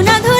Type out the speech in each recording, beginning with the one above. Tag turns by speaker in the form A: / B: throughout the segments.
A: una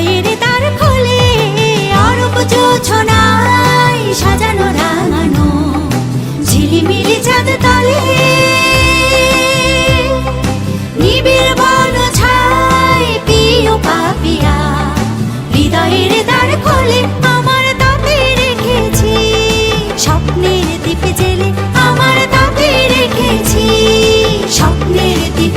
A: হৃদয়ের তার খোলে অরূপ জোছনায় সাজানো রাঙানো, ঝিলিমিলি চাঁদ তলে। নিবিড় বন ছাই পিও পাপিয়া, হৃদয়ের দ্বার খোলে আমার তাতে রেখেছি। স্বপ্নের দ্বীপ জেলে আমার তাতে রেখেছি। স্বপ্নের দ্বীপ